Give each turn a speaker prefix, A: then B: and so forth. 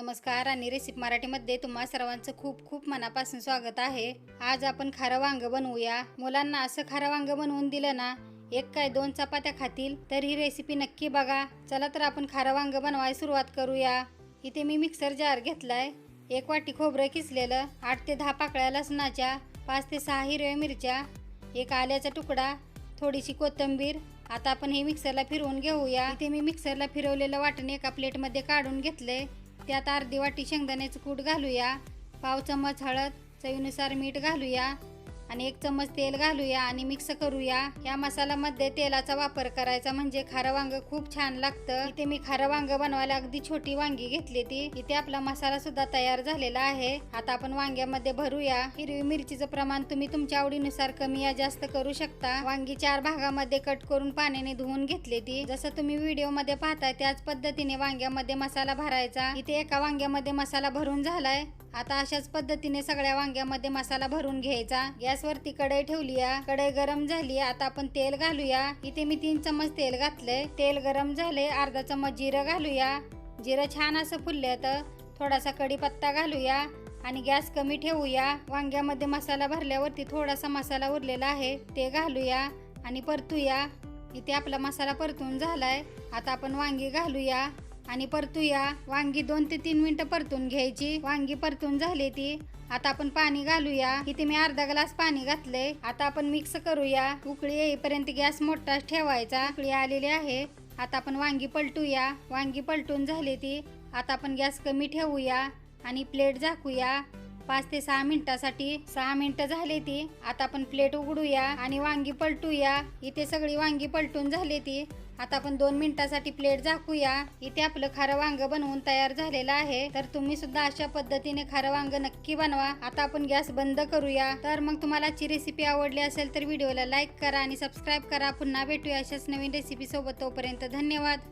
A: नमस्कार आणि रेसिपी मराठीमध्ये तुम्हा सर्वांचं खूप खूप मनापासून स्वागत आहे. आज आपण खारं वांग बनवूया. मुलांना असं खारं वांग बनवून दिलं ना एक काय दोन चपात्या खातील तर ही रेसिपी नक्की बघा. चला तर आपण खारं वांग बनवायला सुरुवात करूया. इथे मी मिक्सर जार घेतलाय. एक वाटी खोबरं किसलेलं आठ ते दहा पाकळ्या लसणाच्या पाच ते सहा हिरव्या मिरच्या एक आल्याचा तुकडा थोडीशी कोथिंबीर. आता आपण हे मिक्सरला फिरवून घेऊया. इथे मी मिक्सरला फिरवलेलं वाटण एका प्लेटमध्ये काढून घेतले त्यात अर्धी वाटी शेंगदाण्याचं कूट घालूया. पाव चम्मच हळद चवीनुसार मीठ घालूया. आणि एक चम्मच तेल घालूया आणि मिक्स करूया. या मसाल्यामध्ये तेलाचा वापर करायचा म्हणजे खारं वांग खूप छान लागतं. इथे मी खारं वांग बनवायला अगदी छोटी वांगी घेतली ती. इथे आपला मसाला सुद्धा तयार झालेला आहे. आता आपण वांग्यामध्ये भरूया. हिरवी मिरचीचं प्रमाण तुम्ही तुमच्या आवडीनुसार कमी या जास्त करू शकता. वांगी चार भागामध्ये कट करून पाण्याने धुवून घेतली ती. जसं तुम्ही व्हिडिओमध्ये पाहताय त्याच पद्धतीने वांग्यामध्ये मसाला भरायचा. इथे एका वांग्यामध्ये मसाला भरून झालाय. आता अशाच पद्धतीने सगळ्या वांग्यामध्ये मसाला भरून घ्यायचा. गॅसवरती कढई ठेवलीया कढई गरम झाली आता आपण तेल घालूया. इथे मी तीन चमच तेल घातलंय. तेल गरम झाले अर्धा चमच जिरं घालूया. जिरं छान असं फुलले तर थोडासा कढीपत्ता घालूया आणि गॅस कमी ठेवूया. वांग्यामध्ये मसाला भरल्यावरती थोडासा मसाला उरलेला आहे ते घालूया आणि परतूया. इथे आपला मसाला परतून झालाय. आता आपण वांगी घालूया. आणि परतूया. वांगी दोन ते तीन मिनिटं परतून घ्यायची. वांगी परतून झाली ती. आता आपण पाणी घालूया. इथे मी अर्धा ग्लास पाणी घातलंय. आता आपण मिक्स करूया. उकळी येईपर्यंत गॅस मोठा ठेवायचा. उकळी आलेली आहे. आता आपण वांगी पलटूया. वांगी पलटून झाली ती. आता आपण गॅस कमी ठेवूया आणि प्लेट झाकूया. पाच ते सहा मिनिटासाठी. सहा मिनिटं झाली ती. आता आपण प्लेट उघडूया आणि वांगी पलटूया. इथे सगळी वांगी पलटून झाली ती. आता आपण दोन मिनिटासाठी प्लेट झाकूया. इथे आपलं खारं वांग बनवून तयार झालेलं आहे. तर तुम्ही सुद्धा अशा पद्धतीने खारं वांग नक्की बनवा. आता आपण गॅस बंद करूया. तर मग तुम्हाला आजची रेसिपी आवडली असेल तर व्हिडिओला लाईक करा आणि सबस्क्राईब करा. पुन्हा भेटूया अशाच नवीन रेसिपी सोबत. तोपर्यंत धन्यवाद.